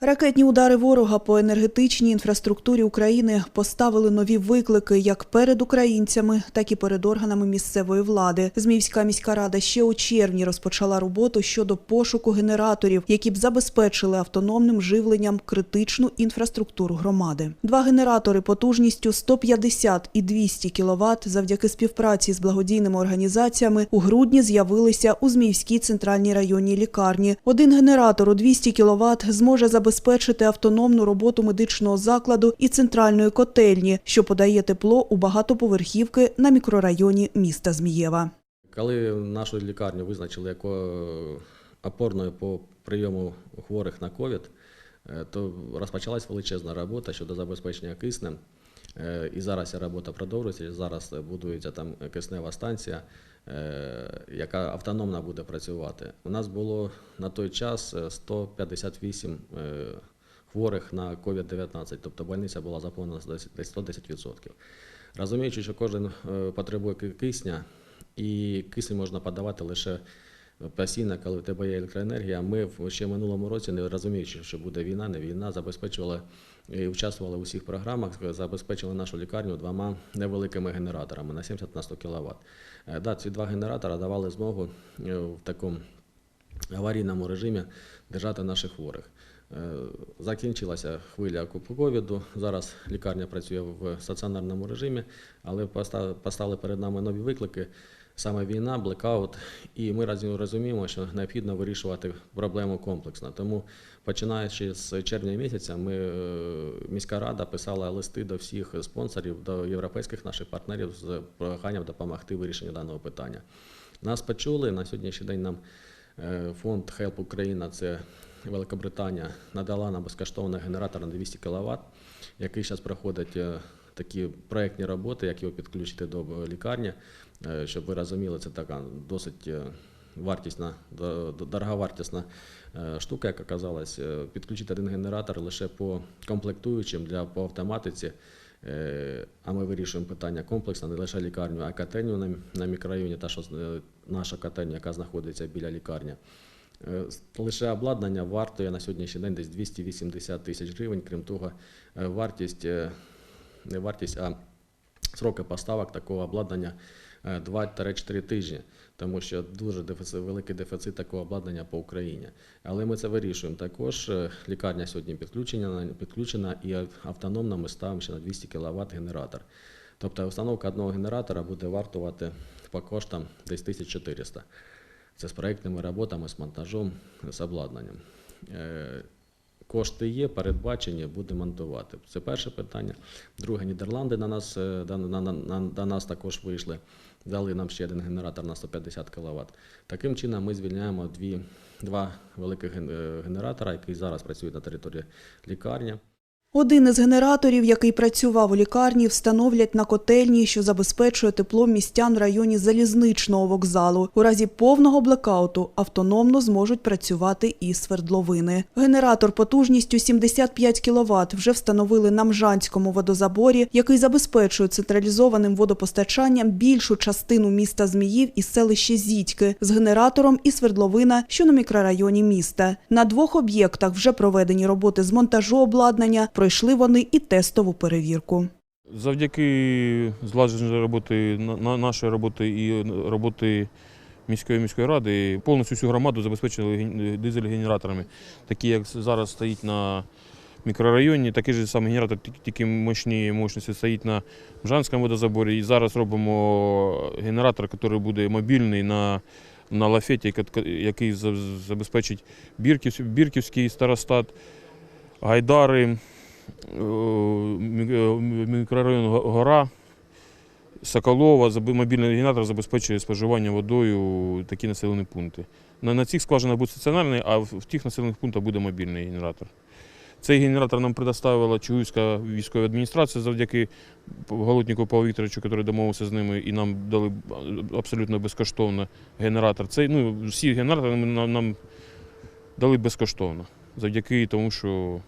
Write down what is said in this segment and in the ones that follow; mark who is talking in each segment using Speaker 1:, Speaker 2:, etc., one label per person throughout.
Speaker 1: Ракетні удари ворога по енергетичній інфраструктурі України поставили нові виклики як перед українцями, так і перед органами місцевої влади. Зміївська міська рада ще у червні розпочала роботу щодо пошуку генераторів, які б забезпечили автономним живленням критичну інфраструктуру громади. Два генератори потужністю 150 і 200 кВт завдяки співпраці з благодійними організаціями у грудні з'явилися у Зміївській центральній районній лікарні. Один генератор у 200 кВт зможе забезпечити автономну роботу медичного закладу і центральної котельні, що подає тепло у багатоповерхівки на мікрорайоні міста Змієва.
Speaker 2: Коли нашу лікарню визначили як е, опорною по прийому хворих на ковід, е, то розпочалась величезна робота щодо забезпечення киснем. Е, І зараз ця робота продовжується. Зараз будується там киснева станція, е, яка автономно буде працювати. У нас було на той час е, 158 е, хворих на COVID-19, тобто больниця була заповнена десь 110%. Розуміючи, що кожен потребує кисня, і кисень можна подавати лише постійно, коли в тебе є електроенергія. Ми в- ще в минулому році, не розуміючи, що буде війна, не війна, забезпечували і участвували у всіх програмах, забезпечили нашу лікарню двома невеликими генераторами на 70 на 100 кВт. Да, ці два генератора давали змогу е, в такому аварійному режимі держати наших хворих. Е, Закінчилася хвиля ковіду. Зараз лікарня працює в стаціонарному режимі, але постали перед нами нові виклики. Саме війна, блекаут, і ми розуміємо, що необхідно вирішувати проблему комплексно. Тому, починаючи з червня місяця, ми е, міська рада писала листи до всіх спонсорів, до європейських наших партнерів з проханням допомогти вирішенню даного питання. Нас почули на сьогоднішній день. Нам е, фонд Help Україна, це Великобританія, надала нам безкоштовний генератор на 200 кВт, який зараз проходить е, такі проєктні роботи, як його підключити до лікарні. Е, Щоб ви розуміли, це така досить е, вартісна, до- до- дороговартісна е, штука, як оказалась. Е, Підключити один генератор лише по комплектуючим для по автоматиці. А ми вирішуємо питання комплексно, не лише лікарню, а котельню на, мікрорайоні, та що наша котельня, яка знаходиться біля лікарні. Лише обладнання вартує на сьогоднішній день десь 280 тисяч гривень. Крім того, вартість, не вартість, а сроки поставок такого обладнання 2-4 тижні, тому що дуже дефіцит, великий дефіцит такого обладнання по Україні. Але ми це вирішуємо. Також е, лікарня сьогодні підключена, підключена і автономно ми ставимо ще на 200 кВт генератор. Тобто установка одного генератора буде вартувати по коштам десь 1400. Це з проєктними роботами, з монтажом, з обладнанням. Е, Кошти є, передбачені, буде монтувати. Це перше питання. Друге, Нідерланди на нас, на, до, на, на, на, нас також вийшли, дали нам ще один генератор на 150 кВт. Таким чином ми звільняємо дві, два великих е, генератора, які зараз працюють на території лікарні.
Speaker 1: Один із генераторів, який працював у лікарні, встановлять на котельні, що забезпечує тепло містян в районі залізничного вокзалу. У разі повного блекауту автономно зможуть працювати і свердловини. Генератор потужністю 75 кВт вже встановили на Мжанському водозаборі, який забезпечує централізованим водопостачанням більшу частину міста Зміїв і селище Зітьки з генератором і свердловина, що на мікрорайоні міста. На двох об'єктах вже проведені роботи з монтажу обладнання. Пройшли вони і тестову перевірку.
Speaker 3: Завдяки злагодженій роботи на- на- нашої роботи і роботи міської міської ради повністю всю громаду забезпечили дизель-генераторами, такі як зараз стоїть на мікрорайоні, такий же самий генератор, тільки- мощні мощності стоїть на Мжанському водозаборі. І зараз робимо генератор, який буде мобільний на, на лафеті, який забезпечить Бірківський старостат, Гайдари, е, е, мікрорайон Гора, Соколова, мобільний генератор забезпечує споживання водою такі населені пункти. На, на цих скважинах буде стаціонарний, а в, в тих населених пунктах буде мобільний генератор. Цей генератор нам предоставила Чугуївська військова адміністрація завдяки Голотніку Павлу Вікторовичу, який домовився з ними, і нам дали абсолютно безкоштовно генератор. Цей, ну, всі генератори нам, нам дали безкоштовно, завдяки тому, що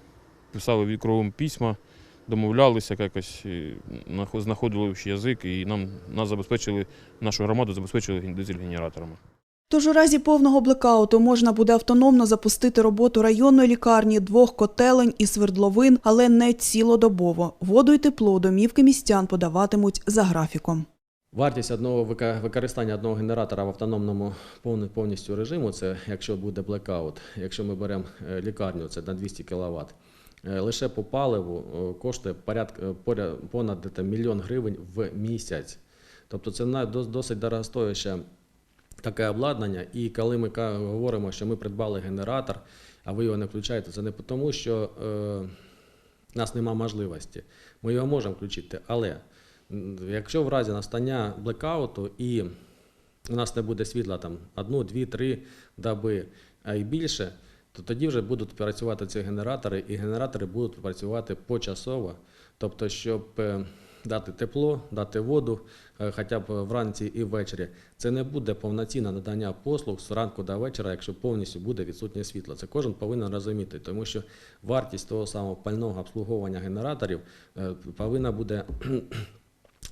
Speaker 3: писали кругом письма, домовлялися якось, знаходили общий язик, і нам нас забезпечили, нашу громаду забезпечили дизель-генераторами.
Speaker 1: Тож у разі повного блекауту можна буде автономно запустити роботу районної лікарні, двох котелень і свердловин, але не цілодобово. Воду й тепло домівки містян подаватимуть за графіком.
Speaker 2: Вартість одного використання одного генератора в автономному повністю режиму, це якщо буде блекаут, якщо ми беремо е, лікарню, це на 200 кВт, лише по паливу е, коштує порядка, е, понад мільйон гривень в місяць. Тобто це досить дорогостояще таке обладнання. І коли ми говоримо, що ми придбали генератор, а ви його не включаєте, це не тому, що е, у нас немає можливості. Ми його можемо включити, але якщо в разі настання блекауту і у нас не буде світла там одну, дві, три доби, а й більше, то тоді вже будуть працювати ці генератори, і генератори будуть працювати почасово, тобто, щоб е, дати тепло, дати воду, е, хоча б вранці і ввечері. Це не буде повноцінне надання послуг з ранку до вечора, якщо повністю буде відсутнє світло. Це кожен повинен розуміти, тому що вартість того самого пального обслуговування генераторів е, повинна буде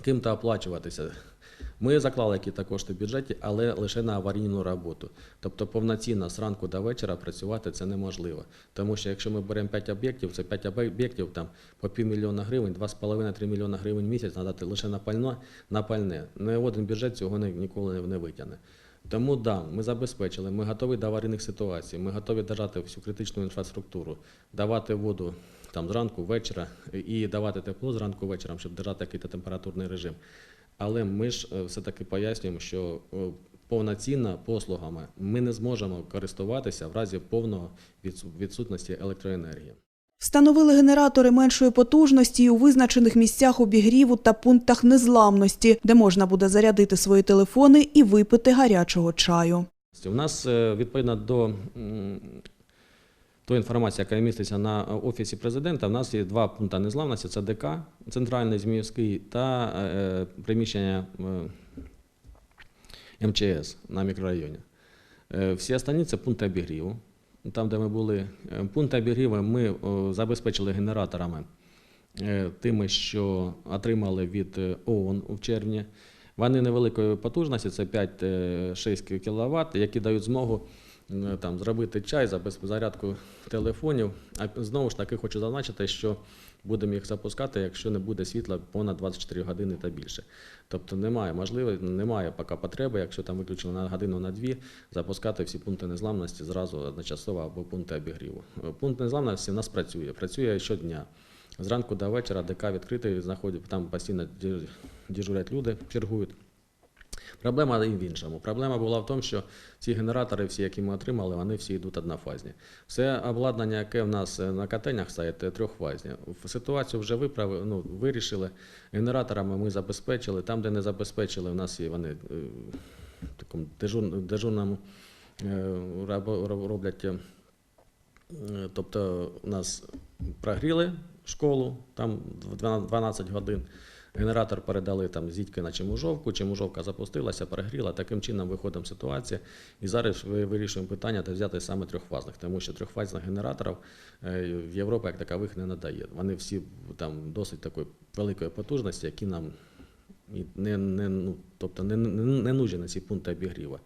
Speaker 2: ким-то оплачуватися. Ми заклали якісь кошти в бюджеті, але лише на аварійну роботу. Тобто повноцінно з ранку до вечора працювати це неможливо. Тому що якщо ми беремо 5 об'єктів, це 5 об'єктів там по півмільйона гривень, 2,5-3 мільйона гривень в місяць надати лише на пальне, на пальне. Не один бюджет цього ніколи не, не витягне. Тому да, ми забезпечили, ми готові до аварійних ситуацій, ми готові держати всю критичну інфраструктуру, давати воду там зранку, вечора і давати тепло зранку вечором, щоб держати якийсь температурний режим. Але ми ж е, все-таки пояснюємо, що е, повноцінно послугами ми не зможемо користуватися в разі повного відсутності електроенергії.
Speaker 1: Встановили генератори меншої потужності і у визначених місцях обігріву та пунктах незламності, де можна буде зарядити свої телефони і випити гарячого чаю.
Speaker 2: У нас е, відповідно до м, тої інформації, яка міститься на е, офісі президента, в нас є два пункти незламності: це ДК, центральний Зміївський та е, приміщення е, МЧС на мікрорайоні. Всі останні це пункти обігріву. Там, де ми були, пункти обігріву ми забезпечили генераторами тими, що отримали від ООН в червні. Вони невеликої потужності, це 5-6 кВт, які дають змогу там, зробити чай, забез- зарядку телефонів. А знову ж таки хочу зазначити, що будемо їх запускати, якщо не буде світла понад 24 години та більше. Тобто немає можливості, немає поки потреби, якщо там виключили на годину на дві, запускати всі пункти незламності зразу одночасово або пункти обігріву. Е, Пункт незламності в нас працює, працює щодня. Зранку до вечора ДК відкритий, знаходять, там постійно дежу- дежурять люди, чергують. Проблема і в іншому. Проблема була в тому, що ці генератори, всі, які ми отримали, вони всі йдуть однофазні. Все обладнання, яке в нас е, на котельнях стоїть, е, трьохфазні. Ситуацію вже виправили, ну, вирішили. Генераторами ми забезпечили. Там, де не забезпечили, у нас є вони е, в такому дежур, дежурному роблять. Тобто у нас прогріли школу там 12 12 годин. Генератор передали там зітьки на Чемужовку, Чемужовка запустилася, прогріла. Таким чином виходимо з ситуації. І зараз ви- вирішуємо питання та взяти саме трьохфазних, тому що трьохфазних генераторів е, в Європі як такових не надає. Вони всі там досить такої великої потужності, які нам не, не, ну, тобто не, не, не нужні на ці пункти обігріву.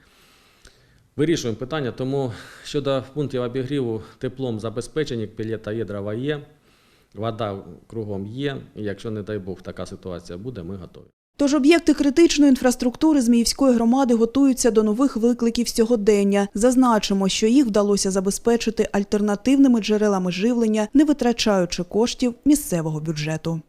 Speaker 2: Вирішуємо питання, тому щодо пунктів обігріву теплом забезпечені, пілета є, є, вода кругом є. Якщо, не дай Бог, така ситуація буде, ми готові.
Speaker 1: Тож об'єкти критичної інфраструктури Зміївської громади готуються до нових викликів сьогодення. Зазначимо, що їх вдалося забезпечити альтернативними джерелами живлення, не витрачаючи коштів місцевого бюджету.